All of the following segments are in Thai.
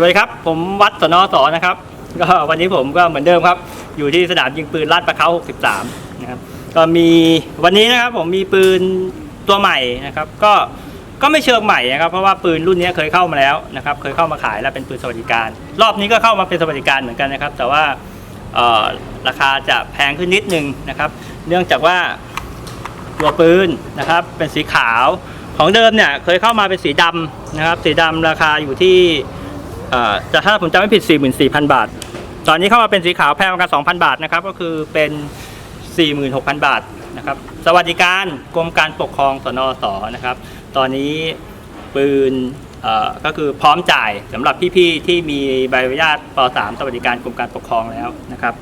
วัสดีครับ ผมวัดสนอสอนะครับ ก็วันนี้ผมก็เหมือนเดิมครับ อยู่ที่สนามยิงปืนลาดประเขา63 นะครับ ก็มีวันนี้นะครับผมมีปืนตัวใหม่นะครับ ก็ก็ไม่เชิงใหม่นะครับ เพราะว่าปืนรุ่นนี้เคยเข้ามาแล้วนะครับ เคยเข้ามาขายแล้วเป็นปืนสวัสดิการ รอบนี้ก็เข้ามาเป็นสวัสดิการเหมือนกันนะครับ แต่ว่าราคาจะแพงขึ้นนิดนึงนะครับ เนื่องจากว่าตัวปืนนะครับเป็นสีขาวของเดิมเนี่ยเคยเข้ามาเป็นสีดำนะครับ สีดำราคาอยู่ที่ จะถ้าผมจำไม่ผิด 44,000 บาท ตอนนี้เข้ามาเป็นสีขาวแพงกว่ากัน2,000 บาทนะครับ ก็คือเป็น 46,000 บาทนะครับ สวัสดิการกรมการปกครองสนสนะครับ ตอนนี้ปืนก็คือพร้อมจ่ายสำหรับพี่ๆที่มีใบอนุญาตป .3 สวัสดิการกรมการปกครองแล้วนะครับ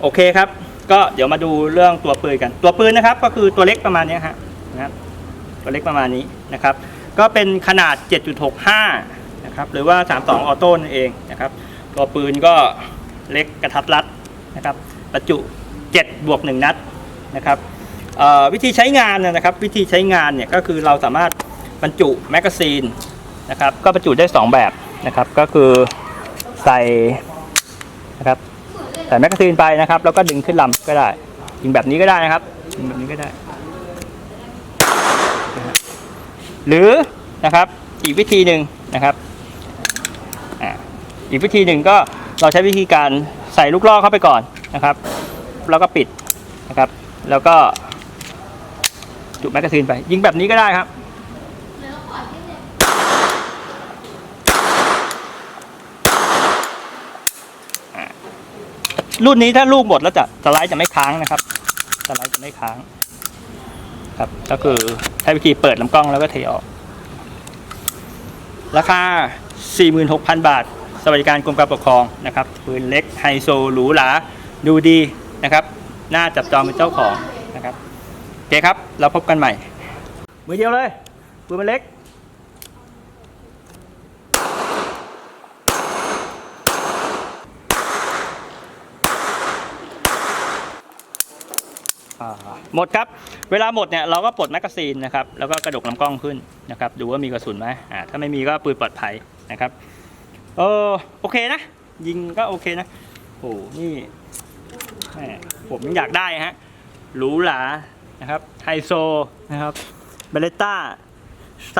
โอเคครับ ก็เดี๋ยวมาดูเรื่องตัวปืนกัน ตัวปืนนะครับ ก็คือตัวเล็กประมาณนี้ฮะนะครับตัวเล็กประมาณนี้นะครับ ก็เป็นขนาด 7.65 นะครับหรือว่า 32 ออโต้นั่นเองนะครับตัวปืนก็เล็กกระทัดรัดนะครับประจุ7บวก1นัดนะครับวิธีใช้งานนะครับวิธีใช้งานเนี่ยก็คือเราสามารถบรรจุแมกกาซีนนะครับก็บรรจุได้ 2 แบบนะครับก็คือใส่นะครับใส่แมกกาซีนไปนะครับ แล้วก็ดึงขึ้นลำก็ได้ยิงแบบนี้ก็ได้นะครับยิงแบบนี้ก็ได้ หรือนะครับอีกวิธีหนึ่งนะครับ อีกวิธีหนึ่งก็เราใช้วิธีการใส่ลูกล่อเข้าไปก่อนนะครับ แล้วก็ปิดนะครับ แล้วก็จุแมกกาซีนไป ยิงแบบนี้ก็ได้ครับรุ่นนี้ถ้าลูกหมดแล้วจะสไลด์จะไม่ค้างนะครับสไลด์จะไม่ค้าง ครับ ก็คือใช้วิธีเปิดลำกล้องแล้วก็เทออก ราคา 46,000 บาท สวัสดิการกรมการปกครองนะครับปืนเล็กไฮโซหรูหราดูดีนะครับน่าจับจองเป็นเจ้าของนะครับโอเคครับ เราพบกันใหม่ มือเดียวเลยปืนมันเล็กหมดครับเวลาหมดเนี่ยเราก็ปลดแมกกาซีนนะครับแล้วก็กระดกลำกล้องขึ้นนะครับดูว่ามีกระสุนไหมอ่าถ้าไม่มีก็ปืนปลอดภัย นะครับ เออโอเคนะ ยิงก็โอเคนะโอ้นี่แหมผมอยากได้ฮะหรูหรานะครับไฮโซนะครับเบเลต้า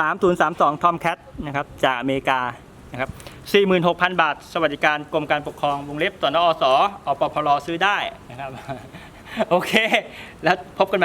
3032 Tom Cat นะครับจากอเมริกานะครับ46,000 บาท สวัสดิการกรมการปกครองวงเล็บสนอสอปพลซื้อได้นะครับ โอเค แล้วพบกันใหม่